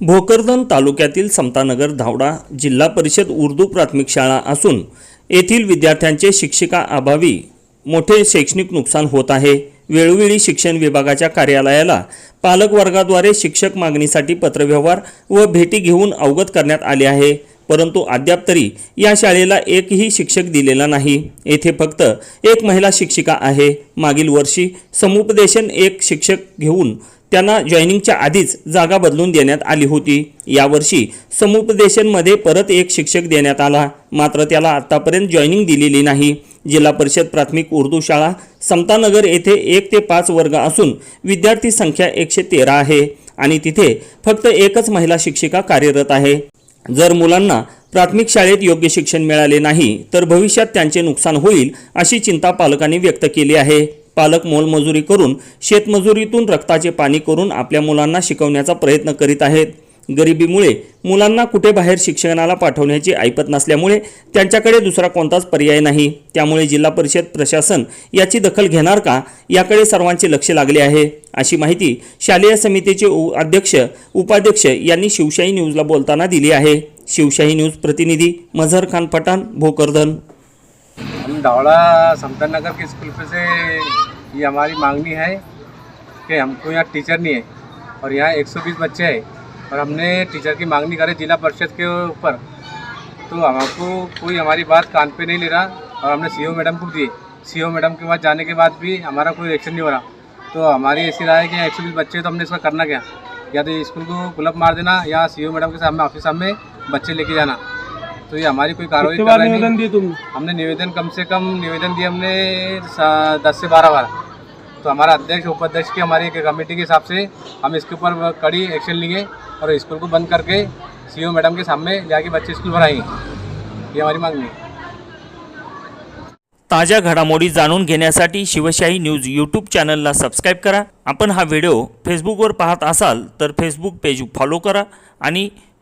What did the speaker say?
भोकरदन तालुक्यातील समतानगर धावडा जिल्हा परिषद उर्दू प्राथमिक शाळा असून येथील विद्यार्थ्यांचे शिक्षिका अभावी मोठे शैक्षणिक नुकसान होत आहे. वेळोवेळी शिक्षण विभागाच्या कार्यालयाला पालकवर्गाद्वारे शिक्षक मागणीसाठी पत्रव्यवहार व भेटी घेऊन अवगत करण्यात आले आहे. परंतु अद्याप तरी या शाळेला एकही शिक्षक दिलेला नाही. येथे फक्त एक महिला शिक्षिका आहे. मागील वर्षी समुपदेशन एक शिक्षक घेऊन त्यांना जॉईनिंगच्या आधीच जागा बदलून देण्यात आली होती. यावर्षी समुपदेशनमध्ये परत एक शिक्षक देण्यात आला. मात्र त्याला आत्तापर्यंत जॉईनिंग दिलेली नाही. जिल्हा परिषद प्राथमिक उर्दू शाळा समतानगर येथे एक ते पाच वर्ग असून विद्यार्थी संख्या एकशे तेरा आहे आणि तिथे फक्त एकच महिला शिक्षिका कार्यरत आहे. जर मुलांना प्राथमिक शाळेत योग्य शिक्षण मिळाले नाही तर भविष्यात त्यांचे नुकसान होईल अशी चिंता पालकांनी व्यक्त केली आहे. पालक मोलमजुरी करून शेतमजुरीतून रक्ताचे पाणी करून आपल्या मुलांना शिकवण्याचा प्रयत्न करीत आहेत. गरिबीमुळे मुलांना कुठे बाहेर शिक्षणाला पाठवण्याची ऐपत नसल्यामुळे त्यांच्याकडे दुसरा कोणताच पर्याय नाही. त्यामुळे जिल्हा परिषद प्रशासन याची दखल घेणार का याकडे सर्वांचे लक्ष लागले आहे. अशी माहिती शालेय समितीचे उ- अध्यक्ष उपाध्यक्ष यांनी शिवशाही न्यूजला बोलताना दिली आहे. शिवशाही न्यूज प्रतिनिधी मझहर खान पठाण भोकरदन. डावड़ा समतन नगर के स्कूल पे से ये हमारी मांगनी है कि हमको यहाँ टीचर नहीं है और यहाँ 120 बच्चे हैं और हमने टीचर की मांगनी करे जिला परिषद के ऊपर। तो हमको कोई हमारी बात कान पे नहीं ले रहा और हमने सीओ मैडम को दिए। सीओ मैडम के पास जाने के बाद भी हमारा कोई एक्शन नहीं हो रहा। तो हमारी ऐसी राय है कि यहाँ 120 बच्चे तो हमने इसका करना क्या? या तो स्कूल को क्लब मार देना या सीओ मैडम के सामने, ऑफ़िस सामने बच्चे लेके जाना। तो ये हमारी कोई कार्रवाई कर रही नहीं। दिए तुमने हमने निवेदन कम से कम निवेदन दिए हमने सा- दस से बारह बार। तो हमारा अध्यक्ष उपाध्यक्ष की हमारी एक कमेटी के हिसाब से हम इसके ऊपर कड़ी एक्शन लेंगे और स्कूल को बंद करके सीओ मैडम के सामने जाके बच्चे स्कूल भराएंगे ये हमारी मांग है। ताज्या घडामोडी जाणून घेण्यासाठी शिवशाही न्यूज यूट्यूब चॅनलला सबस्क्राईब करा. आपण हा व्हिडिओ फेसबुकवर पाहत असाल तर फेसबुक पेज फॉलो करा आणि